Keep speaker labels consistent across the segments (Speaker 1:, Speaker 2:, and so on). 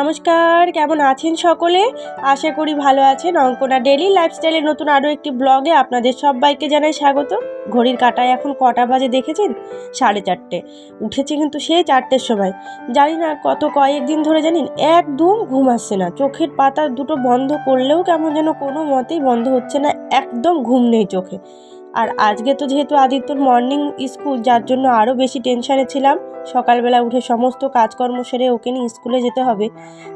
Speaker 1: নমস্কার, কেমন আছেন সকলে? আশা করি ভালো আছেন। অঙ্কনা ডেলি লাইফস্টাইলের নতুন আরও একটি ব্লগে আপনাদের সবাইকে জানাই স্বাগত। ঘড়ির কাটায় এখন কটা বাজে দেখেছেন? সাড়ে চারটে। উঠেছে কিন্তু সেই চারটের সময়। জানি না কত কয়েকদিন ধরে জানেন, একদম ঘুম আসছে না। চোখের পাতা দুটো বন্ধ করলেও কেমন যেন কোনো মতেই বন্ধ হচ্ছে না। একদম ঘুম নেই চোখে। আর আজকে তো যেহেতু আদিত্যর মর্নিং স্কুল যার জন্য আরও বেশি টেনশানে ছিলাম, সকালবেলা উঠে সমস্ত কাজকর্ম সেরে ওকে নিয়ে স্কুলে যেতে হবে।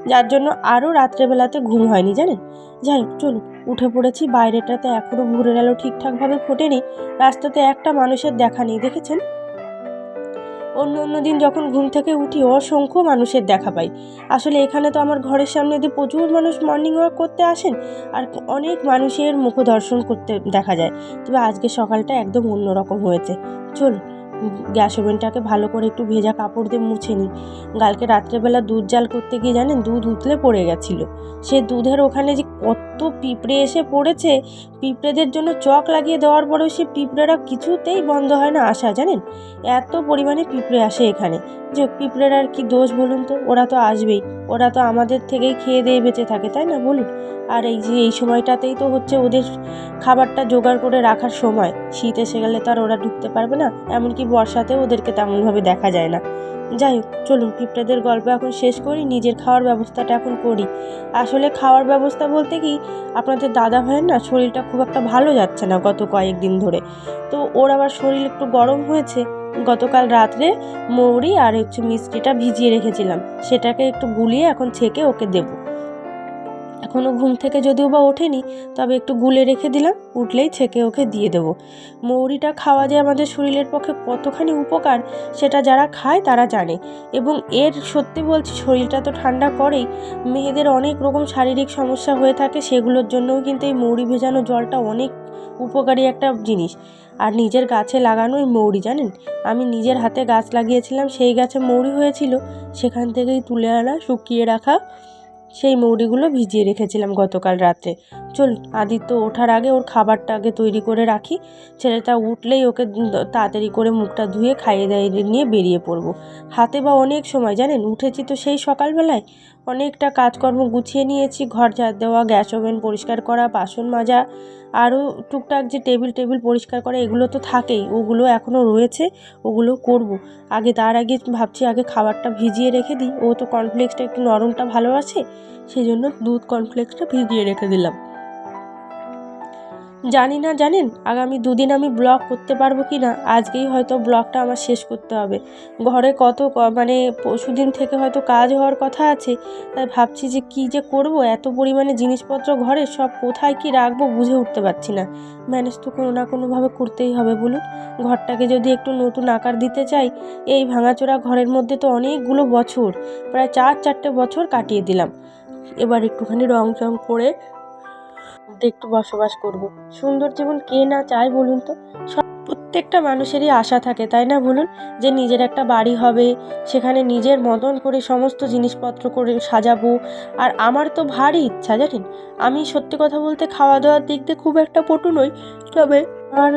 Speaker 1: যার জন্য আরও রাত্রেবেলাতে ঘুম হয়নি, জানেন? যাই হোক, চলুন, উঠে পড়েছি, বাইরেটাতে এখনও ঘুরে আলো ঠিকঠাকভাবে, ফোটেনি। রাস্তাতে একটা মানুষের দেখা নেই, দেখেছেন? অন্য অন্য দিন যখন ঘুম থেকে উঠি, অসংখ্য মানুষের দেখা পাই। আসলে এখানে তো আমার ঘরের সামনে দিয়ে প্রচুর মানুষ মর্নিং ওয়াক করতে আসেন, আর অনেক মানুষের মুখ দর্শন করতে দেখা যায়। তবে আজকে সকালটা একদম অন্যরকম হয়েছে। চল গ্যাস ওভেনটাকে ভালো করে একটু ভেজা কাপড় দিয়ে মুছে নিই। কালকে রাত্রেবেলা দুধ জাল করতে গিয়ে জানেন, দুধ উতলে পড়ে গেছিল। সে দুধের ওখানে যে কত পিঁপড়ে এসে পড়েছে। পিঁপড়েদের জন্য চক লাগিয়ে দেওয়ার পরেও সে পিঁপড়েরা কিছুতেই বন্ধ হয় না আসা জানেন? এত পরিমাণে পিঁপড়ে আসে এখানে। যে পিঁপড়ের আর কি দোষ বলুন তো? ওরা তো আসবেই। ওরা তো আমাদের থেকেই খেয়ে দিয়ে বেঁচে থাকে, তাই না বলুন? আর এই যে, এই সময়টাতেই তো হচ্ছে ওদের খাবারটা জোগাড় করে রাখার সময়। শীত এসে গেলে তো আর ওরা ঢুকতে পারবে না। এমনকি বর্ষাতেও ওদেরকে তেমনভাবে দেখা যায় না। যাই হোক, চলুন, পিঁপড়াদের গল্প এখন শেষ করি, নিজের খাওয়ার ব্যবস্থাটা এখন করি। আসলে খাওয়ার ব্যবস্থা বলতে কি, আপনাদের দাদা ভাইয়ের না শরীরটা খুব একটা ভালো যাচ্ছে না গত কয়েকদিন ধরে। তো ওর আবার শরীর একটু গরম হয়েছে, গতকাল রাত্রে মৌরি আর হচ্ছে মিষ্টিটা ভিজিয়ে রেখেছিলাম, সেটাকে একটু গুলিয়ে এখন ছেঁকে ওকে দেবো। এখনও ঘুম থেকে যদিও বা ওঠেনি, তবে একটু গুলে রেখে দিলাম, উঠলেই ছেঁকে ওকে দিয়ে দেবো। মৌরিটা খাওয়া যে আমাদের শরীরের পক্ষে কতখানি উপকার, সেটা যারা খায় তারা জানে। এবং এর সত্যি বলছি, শরীরটা তো ঠান্ডা করেই, মেয়েদের অনেক রকম শারীরিক সমস্যা হয়ে থাকে, সেগুলোর জন্যও কিন্তু এই মৌরি ভেজানো জলটা অনেক উপকারী একটা জিনিস। আর নিজের গাছে লাগানো এই মৌরি, জানেন? আমি নিজের হাতে গাছ লাগিয়েছিলাম, সেই গাছে মৌরি হয়েছিল, সেখান থেকেই তুলে আনা, শুকিয়ে রাখা। সেই মৌরিগুলো ভিজিয়ে রেখেছিলাম গতকাল রাতে। চল, আদিত্য, ওঠার আগে ওর খাবারটা আগে তৈরি করে রাখি। ছেলেটা উঠলেই ওকে তাড়াতাড়ি করে মুখটা ধুয়ে খাইয়ে দাইয়ে নিয়ে বেরিয়ে পড়ব। হাতে বা অনেক সময়, জানেন? উঠেছি তো সেই সকালবেলায়। অনেকটা কাজকর্ম গুছিয়ে নিয়েছি, ঘর ঝাড় দেওয়া, গ্যাস ওভেন পরিষ্কার করা, বাসন মাজা, আরও টুকটাক যে টেবিল টেবিল পরিষ্কার করা, এগুলো তো থাকেই, ওগুলো এখনও রয়েছে, ওগুলো করব। আগে তার আগে ভাবছি আগে খাবারটা ভিজিয়ে রেখে দিই, ও তো কর্নফ্লেক্সটা একটু নরমটা ভালো আছে সেই জন্য দুধ কর্নফ্লেক্সটা ভিজিয়ে রেখে দিলাম জানি না, জানেন? আগামী দুদিন আমি ব্লগ করতে পারব কি না? আজকেই হয়তো ব্লগটা আমার শেষ করতে হবে। ঘরে কত মানে পরশুদিন থেকে হয়তো কাজ হওয়ার কথা আছে, তাই ভাবছি যে কি যে করব? এত পরিমাণে জিনিসপত্র ঘরে, সব কোথায় কি রাখব বুঝে উঠতে পারছি না। ম্যানেজ তো কোনো না কোনোভাবে করতেই হবে বলুন। ঘরটাকে যদি একটু নতুন আকার দিতে চাই, এই ভাঙাচোরা ঘরের মধ্যে তো অনেকগুলো বছর, প্রায় চার চারটে বছর কাটিয়ে দিলাম। এবার একটুখানি রং চং করে একটু বসবাস করব। সুন্দর জীবন কে না চায় বলুন তো? সব প্রত্যেকটা মানুষেরই আশা থাকে, তাই না বলুন? যে নিজের একটা বাড়ি হবে, সেখানে নিজের মতন করে সমস্ত জিনিসপত্র করে সাজাবো। আর আমার তো ভারী ইচ্ছা, জানেন? আমি সত্যি কথা বলতে খাওয়া দাওয়ার দিক দিয়ে খুব একটা পটু নই, তবে আমার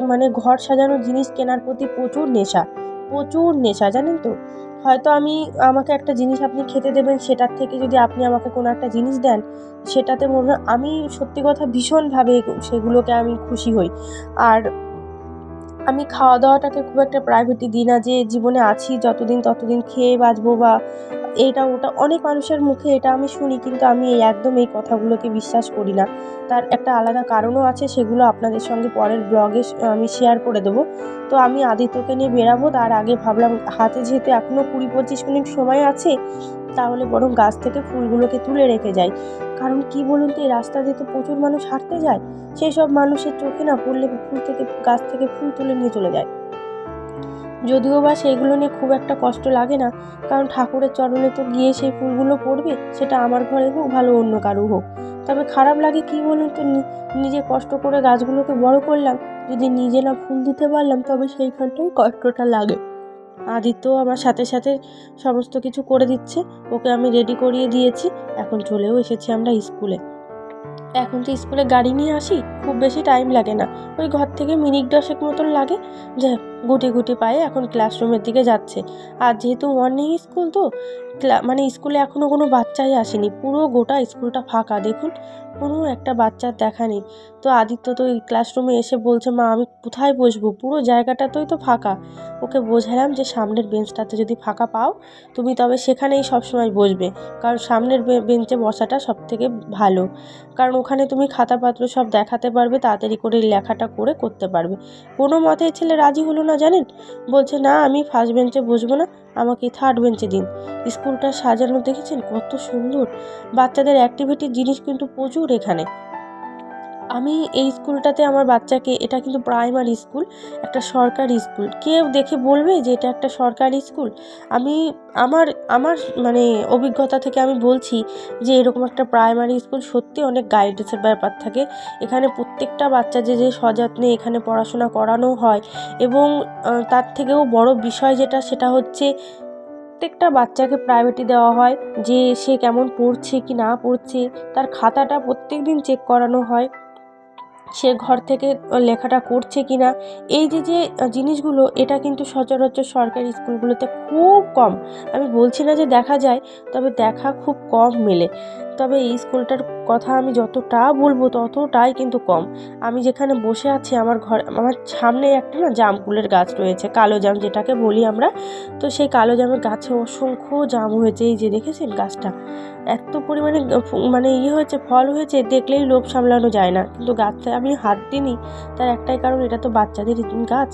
Speaker 1: মানে ঘর সাজানো জিনিস কেনার প্রতি প্রচুর নেশা প্রচুর নেশা, জানেন তো? হয়তো আমি আমাকে একটা জিনিস আপনি খেতে দেবেন, সেটার থেকে যদি আপনি আমাকে কোনো একটা জিনিস দেন, সেটাতে মনে হয় আমি সত্যি কথা ভীষণভাবে সেগুলোকে আমি খুশি হই। আর আমি খাওয়া দাওয়াটাকে খুব একটা প্রায়োরিটি দিই না যে জীবনে আছি, যতদিন ততদিন খেয়ে বাঁচবো বা এটা ওটা, অনেক মানুষের মুখে এটা আমি শুনি, কিন্তু আমি এই একদম এই কথাগুলোকে বিশ্বাস করি না। তার একটা আলাদা কারণও আছে, সেগুলো আপনাদের সঙ্গে পরের ব্লগে আমি শেয়ার করে দেবো। তো আমি আদিত্যকে নিয়ে বেরাবো, তার আগে ভাবলাম হাতে যেহেতু এখনও কুড়ি পঁচিশ মিনিট সময় আছে, তাহলে বরং গাছ থেকে ফুলগুলোকে তুলে রেখে যাই। কারণ কি বলুন তো, এই রাস্তা দিয়ে তো প্রচুর মানুষ হাঁটতে যায়, সেই সব মানুষের চোখে না পড়লে ফুল থেকে, গাছ থেকে ফুল তুলে নিয়ে চলে যায়। যদিও বা সেইগুলো নিয়ে খুব একটা কষ্ট লাগে না, কারণ ঠাকুরের চরণে তো গিয়ে সেই ফুলগুলো পড়বে, সেটা আমার ঘরে হোক ভালো অন্য কারও হোক। তবে খারাপ লাগে কি বলুন তো নিজে কষ্ট করে গাছগুলোকে বড় করলাম, যদি নিজে না ফুল দিতে পারলাম, তবে সেইখানটাই কষ্টটা লাগে। আদিত্য আমার সাথে সাথে সমস্ত কিছু করে দিচ্ছে, ওকে আমি রেডি করিয়ে দিয়েছি, এখন চলেও এসেছি আমরা স্কুলে। এখন তো স্কুলে গাড়ি নিয়ে আসি, খুব বেশি টাইম লাগে না, ওই ঘর থেকে মিনিট দশেক মতন লাগে। যে গুটি গুটি পায়ে এখন ক্লাসরুমের দিকে যাচ্ছে। আর যেহেতু মর্নিং স্কুল তো মানে স্কুলে এখনও কোনো বাচ্চাই আসেনি, পুরো গোটা স্কুলটা ফাঁকা। দেখুন কোনো একটা বাচ্চার দেখা নেই। তো আদিত্য তো এই ক্লাসরুমে এসে বলছে, মা, আমি কোথায় বসবো? পুরো জায়গাটাতেই তো ফাঁকা। ওকে বোঝালাম যে সামনের বেঞ্চটাতে যদি ফাঁকা পাও, তুমি তবে সেখানেই সবসময় বসবে। কারণ সামনের বেঞ্চে বসাটা সব থেকে ভালো। কারণ ওখানে তুমি খাতাপত্র সব দেখাতে পারবে, তাড়াতাড়ি করে লেখাটা করে করতে পারবে। কোনো মতে ছেলে রাজি হলো না, জানেন? বলছে, না, আমি ফার্স্ট বেঞ্চে বসবো না, আমাকে থার্ড বেঞ্চে দিন। স্কুলটা সাজানো, দেখেছেন? কত সুন্দর। বাচ্চাদের অ্যাক্টিভিটির জিনিস কিন্তু প্রচুর এখানে। আমি এই স্কুলটাতে আমার বাচ্চাকে, এটা কিন্তু প্রাইমারি স্কুল, একটা সরকারি স্কুল। কেউ দেখে বলবে যে এটা একটা সরকারি স্কুল? আমি, আমার আমার মানে অভিজ্ঞতা থেকে আমি বলছি যে এরকম একটা প্রাইমারি স্কুল সত্যি অনেক গাইডেন্সের ব্যাপার থাকে। এখানে প্রত্যেকটা বাচ্চা যে যে সযত্নে এখানে পড়াশোনা করানো হয় এবং তার থেকেও বড় বিষয় যেটা, সেটা হচ্ছে প্রত্যেকটা বাচ্চাকে প্রাইভেটি দেওয়া হয় যে সে কেমন পড়ছে কি না পড়ছে, তার খাতাটা প্রত্যেক দিন চেক করানো হয়। সে ঘর থেকে লেখাটা করছে কি না এই যে যে জিনিসগুলো, এটা কিন্তু সচরাচর সরকারি স্কুলগুলোতে খুব কম। আমি বলছি না যে দেখা যায়, তবে দেখা খুব কম মেলে। তবে এই স্কুলটার কথা আমি যতটা বলব, ততটাই কিন্তু কম। আমি যেখানে বসে আছি, আমার ঘর, আমার সামনে একটা না জামকুলের গাছ রয়েছে, কালো জাম যেটাকে বলি আমরা। তো সেই কালো জামের গাছে অসংখ্য জাম হয়েছে, এই যে দেখেছেন গাছটা? এত পরিমাণে মানে ইয়ে হয়েছে, ফল হয়েছে, দেখলেই লোভ সামলানো যায় না। কিন্তু গাছটায় আমি হাত দিইনি, তার একটাই কারণ এটা তো বাচ্চাদের গাছ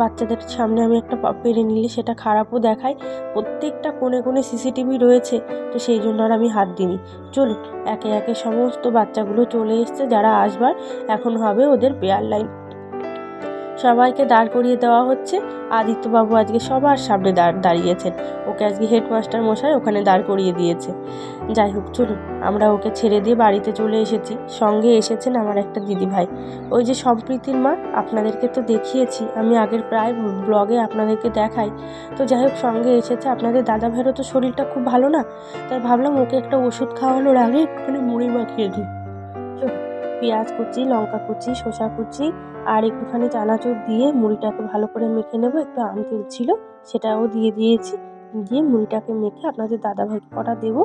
Speaker 1: বাচ্চাদের সামনে আমি একটা পেরে নিলে সেটা খারাপও দেখায়। প্রত্যেকটা কোণে কোণে সিসিটিভি রয়েছে, তো সেই জন্য আর আমি হাত দিই চলুন, একে একে সমস্ত বাচ্চাগুলো চলে এসছে, যারা আসবার এখন হবে ওদের পেয়ার লাইন। সবাইকে দাঁড় করিয়ে দেওয়া হচ্ছে। আদিত্যবাবু আজকে সবার সামনে দাঁড়, দাঁড়িয়েছেন। ওকে আজকে হেডমাস্টার মশাই ওখানে দাঁড় করিয়ে দিয়েছে। যাই হোক, চলুন, আমরা ওকে ছেড়ে দিয়ে বাড়িতে চলে এসেছি। সঙ্গে এসেছেন আমার একটা দিদিভাই। ওই যে সম্প্রীতির মা, আপনাদেরকে তো দেখিয়েছি। আমি আগের প্রায় ব্লগে আপনাদেরকে দেখাই। তো যাই হোক, সঙ্গে এসেছে। আপনাদের দাদা ভাইয়েরও তো শরীরটা খুব ভালো না? তাই ভাবলাম ওকে একটা ওষুধ খাওয়ানোর আগে একটুখানি মুড়ি মাখিয়ে দিই। পেঁয়াজ কুচি, লঙ্কা কুচি, শসা কুচি আর একটুখানি চানাচুর দিয়ে মুড়িটাকে ভালো করে মেখে নেব। একটু আম তেল ছিল, সেটাও দিয়ে দিয়েছি। দিয়ে মুড়িটাকে মেখে আপনাদের দাদাভাইকে কটা দেবো,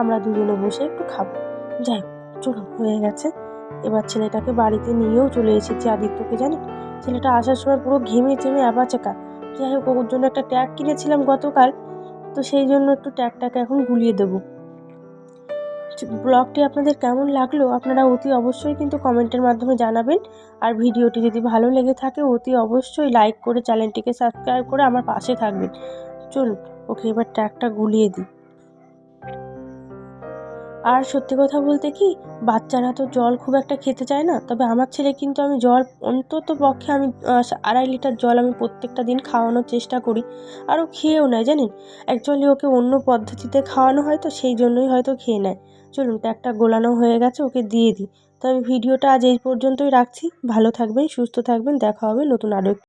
Speaker 1: আমরা দুজনে বসে একটু খাব। যাই চলুন, হয়ে গেছে। এবার ছেলেটাকে বাড়িতে নিয়েও চলে এসেছি আদিত্যকে জানি ছেলেটা আসার সময় পুরো ঘেমে চেমে অ্যাবাচাকা যাই হোক, ওর জন্য একটা ট্যাগ কিনেছিলাম গতকাল, তো সেই জন্য একটু ট্যাগটাকে এখন গুলিয়ে দেবো। ব্লগটি আপনাদের কেমন লাগল, আপনারা অতি অবশ্যই কিন্তু কমেন্টের মাধ্যমে জানাবেন। আর ভিডিওটি যদি ভালো লেগে থাকে, অতি অবশ্যই লাইক করে চ্যানেলটিকে সাবস্ক্রাইব করে আমার পাশে থাকবেন। চলুন, ওকে এবার ট্র্যাকটা গুলিয়ে দিই। আর সত্যি কথা বলতে কি, বাচ্চারা তো জল খুব একটা খেতে চায় না, তবে আমার ছেলে কিন্তু আমি জল অন্তত পক্ষে আমি আড়াই লিটার জল আমি প্রত্যেকটা দিন খাওয়ানোর চেষ্টা করি। আর ও খেয়েও নেয়, জানেন? অ্যাকচুয়ালি ওকে অন্য পদ্ধতিতে খাওয়ানো হয় তো, সেই জন্যই হয়তো খেয়ে নেয়। চলুন ট্যাগটা গোলানো হয়ে গেছে, ওকে দিয়ে দিই। তবে ভিডিওটা আজ এই পর্যন্তই রাখছি। ভালো থাকবেন, সুস্থ থাকবেন, দেখা হবে নতুন আরও